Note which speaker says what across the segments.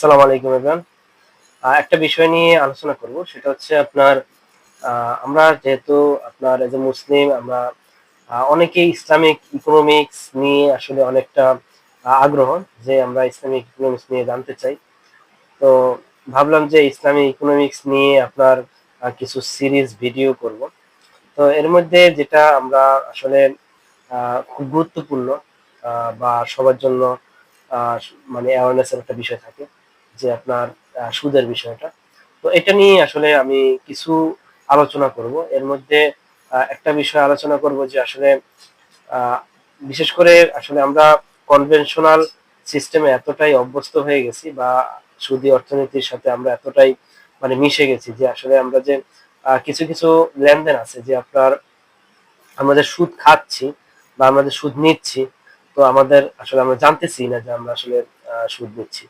Speaker 1: আসসালামু আলাইকুম এভরিওয়ান একটা বিষয় নিয়ে আলোচনা করব, সেটা হচ্ছে আপনার আমরা যেহেতু আপনার এজ এ মুসলিম আমরা অনেকেই ইসলামিক ইকোনমিক্স নিয়ে আসলে অনেকটা আগ্রহ যে আমরা ইসলামিক ইকোনমিক্স নিয়ে জানতে চাই। তো ভাবলাম যে ইসলামিক ইকোনমিক্স নিয়ে আপনার কিছু সিরিজ ভিডিও করব। তো এর মধ্যে যেটা আমরা আসলে খুব গুরুত্বপূর্ণ বা সবার জন্য মানে অ্যাওয়ারনেসের একটা বিষয় থাকে। যে আপনার সুদের বিষয়টা। তো এটা নিয়ে আসলে আমি কিছু আলোচনা করব। এর মধ্যে একটা বিষয় আলোচনা করব যে আসলে বিশেষ করে আসলে আমরা কনভেনশনাল সিস্টেমে এতটাই অভ্যস্ত হয়ে গেছি বা সুদি অর্থনীতির সাথে আমরা এতটাই মানে মিশে গেছি যে আসলে আমরা যে কিছু কিছু লেনদেন আছে যে আপনার আমাদের সুদ খাচ্ছি বা আমাদের সুদ নিচ্ছি, তো আমাদের আসলে আমরা জানতেছি না যে আমরা আসলে সুদ নিচ্ছি।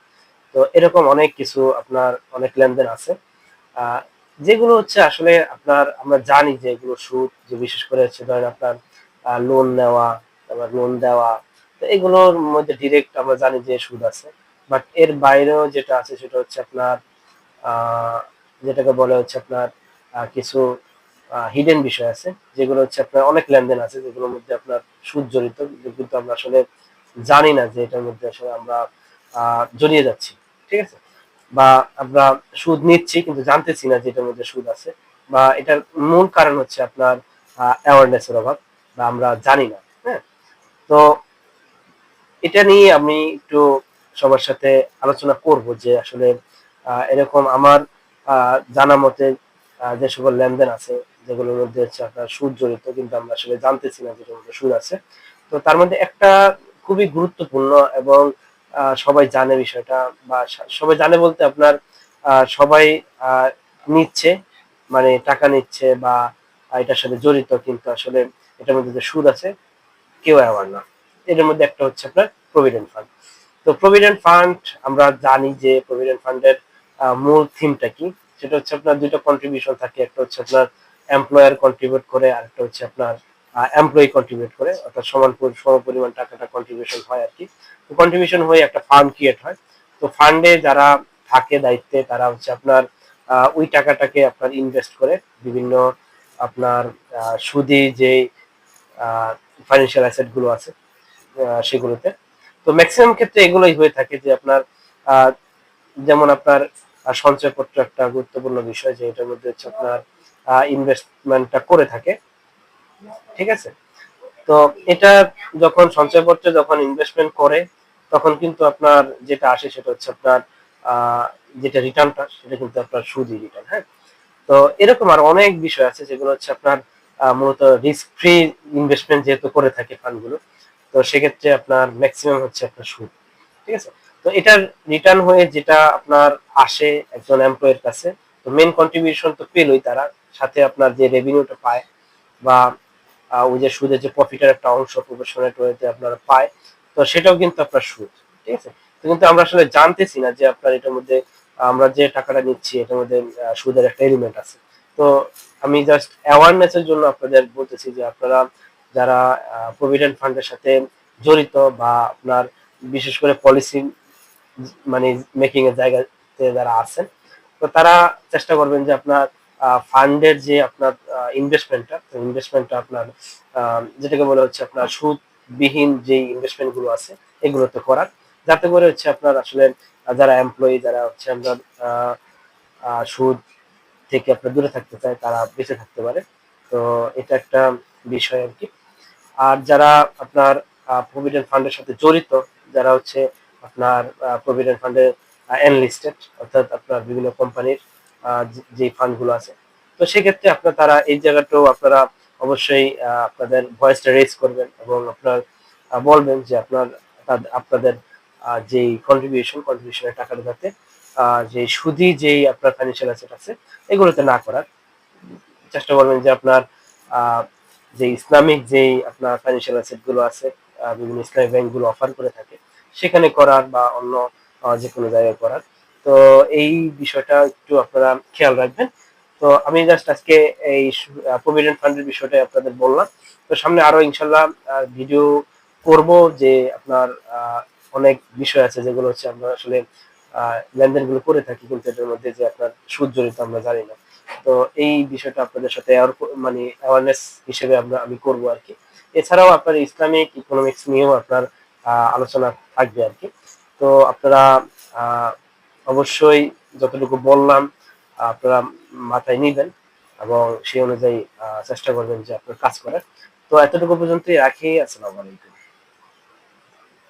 Speaker 1: তো এরকম অনেক কিছু আপনার, অনেক লেনদেন আছে। যেগুলো হচ্ছে আসলে আপনার, আমরা জানি যে এগুলো সুদ, যে বিশেষ করে হচ্ছে ধরেন আপনার লোন নেওয়া তারপর লোন দেওয়া, তো এগুলোর মধ্যে ডিরেক্ট আমরা জানি যে সুদ আছে। বাট এর বাইরেও যেটা আছে সেটা হচ্ছে আপনার যেটাকে বলে হচ্ছে আপনার কিছু হিডেন বিষয় আছে, যেগুলো হচ্ছে আপনার অনেক লেনদেন আছে, যেগুলোর মধ্যে আপনার সুদ জড়িত কিন্তু আমরা আসলে জানি না যে এটার মধ্যে আসলে আমরা জড়িয়ে যাচ্ছি। ঠিক আছে? বা আমরা সুদ নিচ্ছি কিন্তু জানতেছি না যে এটার মধ্যে সুদ আছে বা এটার মূল কারণ হচ্ছে আপনার অ্যাওয়ারনেস এর অভাব বা আমরা জানি না হ্যাঁ? তো এটা নিয়ে আমি একটু সবার সাথে আলোচনা করব যে আসলে এরকম আমার জানা মতে যে সকল লেনদেন আছে যেগুলোর মধ্যে হচ্ছে আপনার সুদ জড়িত কিন্তু আমরা আসলে জানতেছি না যেটার মধ্যে সুদ আছে। তো তার মধ্যে একটা খুবই গুরুত্বপূর্ণ এবং সবাই জানে বিষয়টা বা সবাই জানে বলতে আপনার সবাই নিচ্ছে মানে টাকা নিচ্ছে বা এটার সাথে জড়িত, কিন্তু আসলে এটার মধ্যে যে সুদ আছে, কেউ অ্যাওয়ার না। এটার মধ্যে একটা হচ্ছে আপনার প্রভিডেন্ট ফান্ড তো প্রভিডেন্ট ফান্ড আমরা জানি যে প্রভিডেন্ট ফান্ডের মূল থিমটা কি? সেটা হচ্ছে আপনার দুইটা কন্ট্রিবিউশন থাকে। একটা হচ্ছে আপনার এমপ্লয়ার কন্ট্রিবিউট করে আর একটা হচ্ছে আপনার এমপ্লয়ি কন্ট্রিবিউট করে, অর্থাৎ সমান সম পরিমাণ টাকাটা কন্ট্রিবিউশন হয় আর কি। তো কন্ট্রিবিউশন হয়ে একটা ফান্ড ক্রিয়েট হয়। তো ফান্ডে যারা থাকে দায়িত্বে, তারা হচ্ছে আপনার ওই টাকাটাকে আপনার ইনভেস্ট করে বিভিন্ন আপনার সুদি যে ফাইন্যান্সিয়াল অ্যাসেটগুলো আছে সেগুলোতে। তো ম্যাক্সিমাম ক্ষেত্রে এগুলোই হয়ে থাকে যে আপনার যেমন আপনার সঞ্চয়পত্র একটা গুরুত্বপূর্ণ বিষয় যে এটার মধ্যে হচ্ছে আপনার ইনভেস্টমেন্টটা করে থাকে। ঠিক আছে? তো এটা যখন সঞ্চয়পত্রে যখন ইনভেস্টমেন্ট করে, তখন কিন্তু আপনার যেটা আসে সেটা হচ্ছে আপনার যেটা রিটার্নটা সেটা কিন্তু আপনার সুদই রিটার্ন হ্যাঁ? তো এরকম আর অনেক বিষয় আছে যেগুলো হচ্ছে আপনার মূলত রিস্ক ফ্রি ইনভেস্টমেন্ট যেহেতু করে থাকে ফান্ডগুলো তো সেক্ষেত্রে আপনার ম্যাক্সিমাম হচ্ছে আপনার সুদ, ঠিক আছে? তো এটার রিটার্ন হয়ে যেটা আপনার আসে একজন এমপ্লয়ের কাছে, তো মেন কন্ট্রিবিউশন তো পেলই তারা, সাথে আপনার যে রেভিনিউটা পায় বা ওই যে সুদের যে প্রফিটের একটা অংশ প্রফেশনাল ওয়েতে আপনারা পায়। তো সেটাও কিন্তু আপনার সুদ, ঠিক আছে? তো কিন্তু আমরা আসলে জানতেছি না যে আপনার এটার মধ্যে আমরা যে টাকাটা নিচ্ছি, এটার মধ্যে সুদের একটা এলিমেন্ট আছে। তো আমি জাস্ট অ্যাওয়ারনেসের জন্য আপনাদের বলতেছি যে আপনারা যারা প্রভিডেন্ট ফান্ডের সাথে জড়িত বা আপনার বিশেষ করে পলিসি মানে মেকিং এর জায়গাতে যারা আছেন, তো তারা চেষ্টা করবেন যে আপনার ফান্ডের যে আপনার ইনভেস্টমেন্টটা ইনভেস্টমেন্টটা আপনার যেটাকে বলে হচ্ছে আপনার সুদবিহীন যে ইনভেস্টমেন্টগুলো আছে এগুলোতে করার। যাতে করে হচ্ছে আপনার আসলে যারা এমপ্লয়ি যারা হচ্ছে আহ, সুদ থেকে আপনার দূরে থাকতে চায় তারা বেঁচে থাকতে পারে। তো এটা একটা বিষয় আর কি। আর যারা আপনার প্রভিডেন্ট ফান্ডের সাথে জড়িত যারা হচ্ছে আপনার প্রভিডেন্ট ফান্ডের এনলিস্টেড অর্থাৎ আপনার বিভিন্ন কোম্পানির যে ফান্ডগুলো আছে। তো সেক্ষেত্রে আপনার তারা এই জায়গাটাও আপনারা অবশ্যই আপনাদের ভয়েসটা রেজ করবেন এবং আপনার বলবেন যে আপনার আপনাদের যেই কন্ট্রিবিউশন কন্ট্রিবিউশনের টাকাটা যাতে যে সুদি যেই আপনার ফাইন্যান্সিয়াল অ্যাসেট আছে, এগুলোতে না করার। চেষ্টা করবেন যে আপনার যে ইসলামিক যেই আপনার ফাইন্যান্সিয়াল অ্যাসেটগুলো আছে বিভিন্ন ইসলামিক ব্যাংকগুলো অফার করে থাকে, সেখানে করার বা অন্য যে কোনো জায়গায় করার। তো এই বিষয়টা একটু আপনারা খেয়াল রাখবেন। তো আমি জাস্ট আজকে এই প্রভিডেন্ট ফান্ডের বিষয়টা আপনাদের বললাম। তো সামনে আরও ইনশাল্লাহ ভিডিও করব যে আপনার অনেক বিষয় আছে যেগুলো হচ্ছে আমরা আসলে লেনদেনগুলো করে থাকি কিন্তু এটার মধ্যে যে আপনার সুদ জড়িত আমরা জানি না। তো এই বিষয়টা আপনাদের সাথে মানে অ্যাওয়ারনেস হিসেবে আমরা, আমি করব আর কি। এছাড়াও আপনার ইসলামিক ইকোনমিক্স নিয়েও আপনার আলোচনা থাকবে আর কি। তো আপনারা অবশ্যই যতটুকু বললাম, আপনারা মাথায় নিবেন এবং সেই অনুযায়ী চেষ্টা করবেন যে আপনার কাজ করার। তো এতটুকু পর্যন্তই রাখি। আসসালামু আলাইকুম।